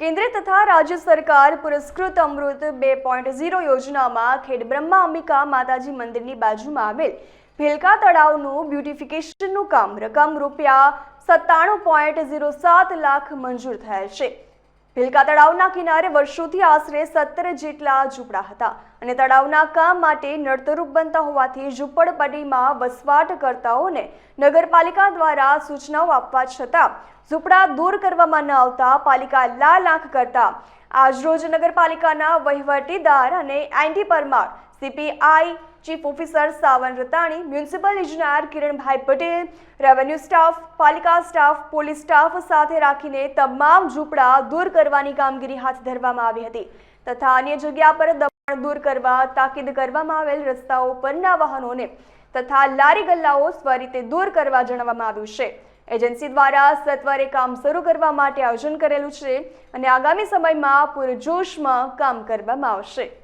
કેન્દ્ર તથા રાજ્ય સરકાર પુરસ્કૃત અમૃત બે પોઈન્ટ ઝીરો યોજનામાં ખેડ બ્રહ્મા અંબિકા માતાજી મંદિરની બાજુમાં આવેલ ભેલકા તળાવનું બ્યુટિફિકેશનનું કામ. રકમ રૂપિયા સત્તાણું પોઈન્ટ ઝીરો સાત લાખ મંજૂર થયેલ છે. ભેલકા તળાવના કિનારે વર્ષોથી આશરે સત્તર જેટલા ઝૂંપડા હતા અને તળાવના કામ માટે નડતરૂપ બનતા હોવાથી ઝૂંપડપટ્ટીમાં વસવાટ કરતાઓને નગરપાલિકા દ્વારા સૂચનાઓ આપવા છતાં ઝૂંપડા દૂર કરવામાં ન આવતા પાલિકા લાલ આંખ કરતા આજરોજ નગરપાલિકાના વહીવટીદાર અને anti Parmar CPI chief officer Savan Ratani, municipal ઇજનેર કિરણભાઈ પટેલ, રેવન્યુ સ્ટાફ, પાલિકા સ્ટાફ, પોલીસ સ્ટાફ સાથે રાખીને તમામ ઝૂંપડા દૂર કરવાની કામગીરી હાથ ધરવામાં આવી હતી તથા અન્ય જગ્યા પર દબાણ દૂર કરવા તાકીદ કરવામાં આવેલ રસ્તાઓ પરના વાહનોને તથા લારી ગલ્લાઓ સ્વરીતે દૂર કરવા જણાવવામાં આવ્યું છે. એજન્સી દ્વારા સત્વરે કામ શરૂ કરવા માટે આયોજન કરેલું છે અને આગામી સમયમાં પૂરજોશમાં કામ કરવામાં આવશે.